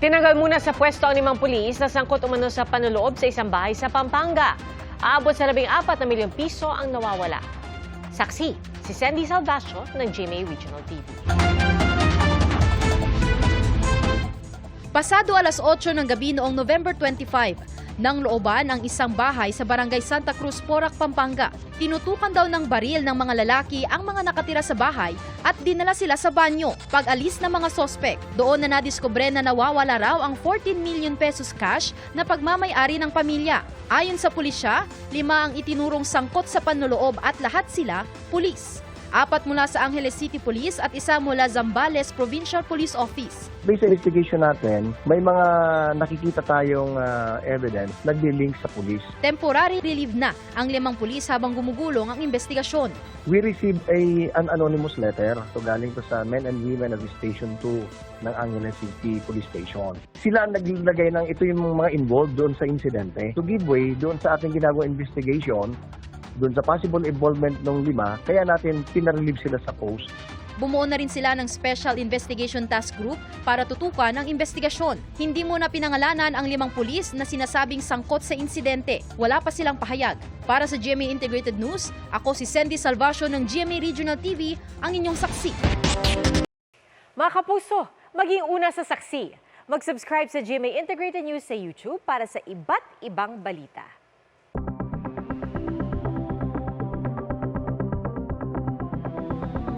Tinanggal muna sa pwesto ang limang pulis na sangkot umano sa panuloob sa isang bahay sa Pampanga. Aabot sa labing apat na milyong piso ang nawawala. Saksi, si Sandy Salvasio ng GMA Regional TV. Pasado alas 8 ng gabi noong November 25, nang looban ang isang bahay sa barangay Santa Cruz, Porac, Pampanga. Tinutukan daw ng baril ng mga lalaki ang mga nakatira sa bahay at dinala sila sa banyo. Pag alis ng mga sospek, doon na nadiskubre na nawawala raw ang 14 million pesos cash na pagmamayari ng pamilya. Ayon sa pulisya, lima ang itinurong sangkot sa panloloob at lahat sila pulis. Apat mula sa Angeles City Police at isa mula Zambales Provincial Police Office. Based sa investigation natin, may mga nakikita tayong ah, evidence nagli-link sa pulis. Temporary relieve na ang limang pulis habang gumugulong ang investigasyon. We received a, an anonymous letter to galing to sa men and women of Station 2 ng Angeles City Police Station. Sila ang naglagay ng ito yung mga involved doon sa insidente to give way doon sa ating ginagawang investigation doon sa possible involvement ng lima, kaya natin pinarelieve sila sa post. Bumuo na rin sila ng Special Investigation Task Group para tutukan ang investigasyon. Hindi muna pinangalanan ang limang pulis na sinasabing sangkot sa insidente. Wala pa silang pahayag. Para sa GMA Integrated News, ako si Sandy Salvacio ng GMA Regional TV, ang inyong saksi. Mga kapuso, maging una sa saksi. Mag-subscribe sa GMA Integrated News sa YouTube para sa iba't ibang balita.